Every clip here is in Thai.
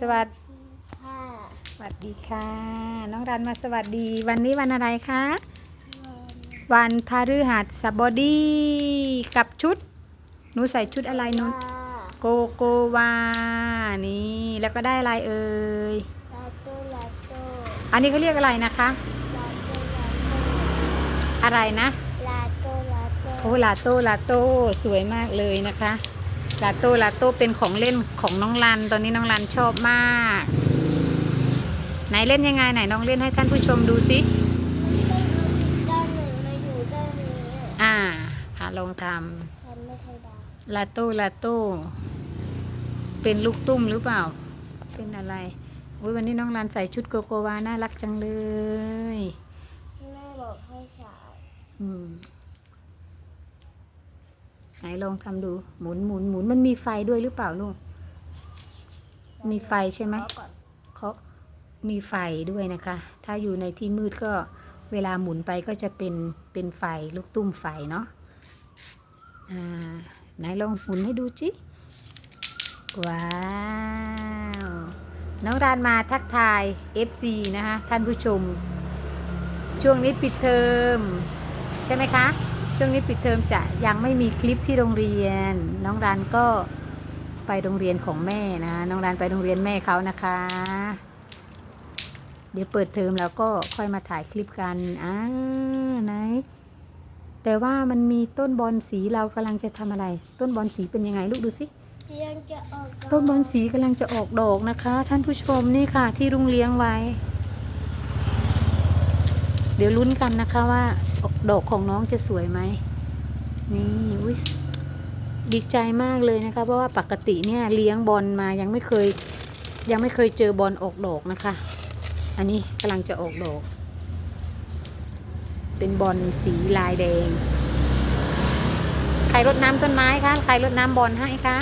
สวัสดีค่ะสวัสดีค่ะ น้องรันมาสวัสดี วันนี้วันอะไรคะ วันพฤหัสบดีกับชุด หนูใส่ชุดอะไรหนูลาโกโกวา นี่ แล้วก็ได้อะไรเอ่ย ลาโตลาโตอันนี้เขาเรียกอะไรนะคะ ลาโตลาโตอะไรนะ ลาโตลาโตโอ้ลาโต้ลาโต้สวยมากเลยนะคะ ลาโต้ลาโต้เป็นของเล่นของน้องรัน ตอนนี้น้องรันชอบมาก ไหนเล่นยังไงไหนน้องเล่นให้ท่านผู้ชมดูสิด้านหนึ่งมาอยู่ด้านนี้อ่าอ่าลองททำไม่ค่อยได้ำลาโต้ลาโต้เป็นลูกตุ้มหรือเปล่า เป็นอะไรโอ้ยวันนี้น้องรันใส่ชุดโกโกวาน่ารักจังเลยแม่บอกให้ฉายอืม ไหนลองทำดูหมุนหมุนหมุนมันมีไฟด้วยหรือเปล่าลูก มีไฟใช่ไหมเขามีไฟด้วยนะคะ ถ้าอยู่ในที่มืดก็เวลาหมุนไปก็จะเป็นเป็นไฟลูกตุ้มไฟเนาะอ่าไหนลองหมุนให้ดูจิว้าว น้องรานมาทักทาย FC นะคะท่านผู้ชม ช่วงนี้ปิดเทอม ใช่ไหมคะ ช่วงนี้ปิดเทอมจะยังไม่มีคลิปที่โรงเรียน น้องรานก็ไปโรงเรียนของแม่นะ น้องรานไปโรงเรียนแม่เขานะคะ เดี๋ยวเปิดเทอมแล้วก็ค่อยมาถ่ายคลิปกันอ่าไหนแต่ว่ามันมีต้นบอลสีเรากำลังจะทำอะไร ต้นบอลสีเป็นยังไงลูกดูสิเตียงจะออกดกต้นบอลสีกำลังจะออกดอกนะคะ ท่านผู้ชมนี่ค่ะที่รุงเลี้ยงไว้ เดี๋ยวลุ้นกันนะคะว่า ดอกของน้องจะสวยไหมนี่อุ้ยดีใจมากเลยนะคะ เพราะว่าปกติเนี่ยเลี้ยงบอลมายังไม่เคย ยังไม่เคยเจอบอลออกดอกนะคะ อันนี้กำลังจะออกดอก เป็นบอลสีลายแดง ใครรดน้ำต้นไม้คะ ใครรดน้ำบอลให้คะ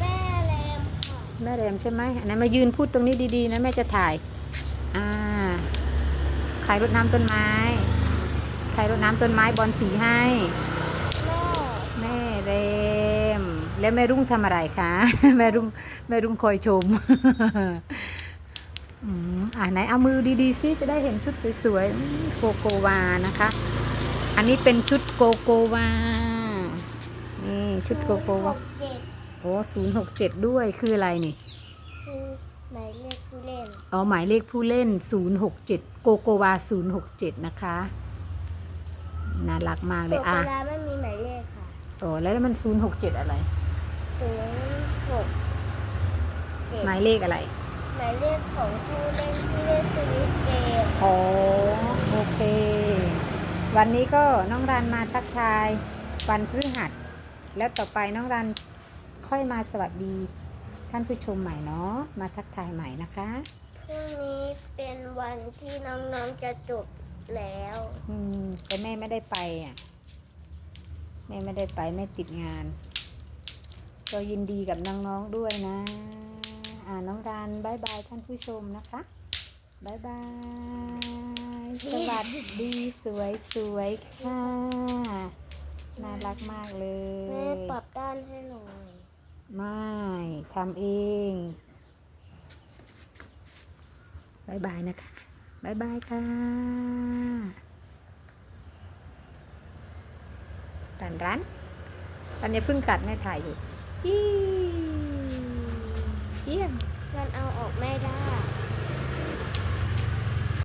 แม่แรมค่ะแม่แรมใช่ไหมอันนั้นมายืนพูดตรงนี้ดีๆนะแม่จะถ่าย อ่า ใครรดน้ำต้นไม้ใครรดน้ำต้นไม้บอลสีให้แม่แม่เรม แล้วแม่รุ่งทำอะไรคะ แม่รุ่งแม่รุ่งคอยชมอืมอ่าไหนเอามือดีๆซิจะได้เห็นชุดสวยๆอืมโกโกวานะคะ อันนี้เป็นชุดโกโกวา นี่ชุดโกโกวาหเจ็ดโอ้ศูนย์หกเจ็ดด้วยคืออะไรนี่คือหมายเลขผู้เล่น อ๋อ หมายเลขผู้เล่น 067 โกโกวา 067 นะคะ น่ารักมากเลตัยวอะเวลาไม่มีหมายเลขค่ะโอ้แล้วมัน067อะไร ศูนย์หกเจ็ดหมายเลขอะไรหมายเลขของผู้เล่นที่เล่นสวิตช์เกมอ๋อโอเค วันนี้ก็น้องรันมาทักทายวันพฤหัส แล้วต่อไปน้องรันค่อยมาสวัสดี ท่านผู้ชมใหม่เนาะมาทักทายใหม่นะคะ พรุ่งนี้เป็นวันที่น้องๆจะจบ แล้ว อืม แต่แม่ไม่ได้ไปอะ แม่ไม่ได้ไปแม่ติดงาน ก็ยินดีกับน้องๆด้วยนะ อ่าน้องการบายบายท่านผู้ชมนะคะบายบาย สวัสดีสวยสวยๆค่ะ น่ารักมากเลแม่ยปรับด้านให้หน่อย ไม่ทำเองบายบายนะคะ บายบายค่ะรันรันรันอย่าเพิ่งกัดแม่ถ่ายอยู่เยี่ยมมันเอาออกไม่ได้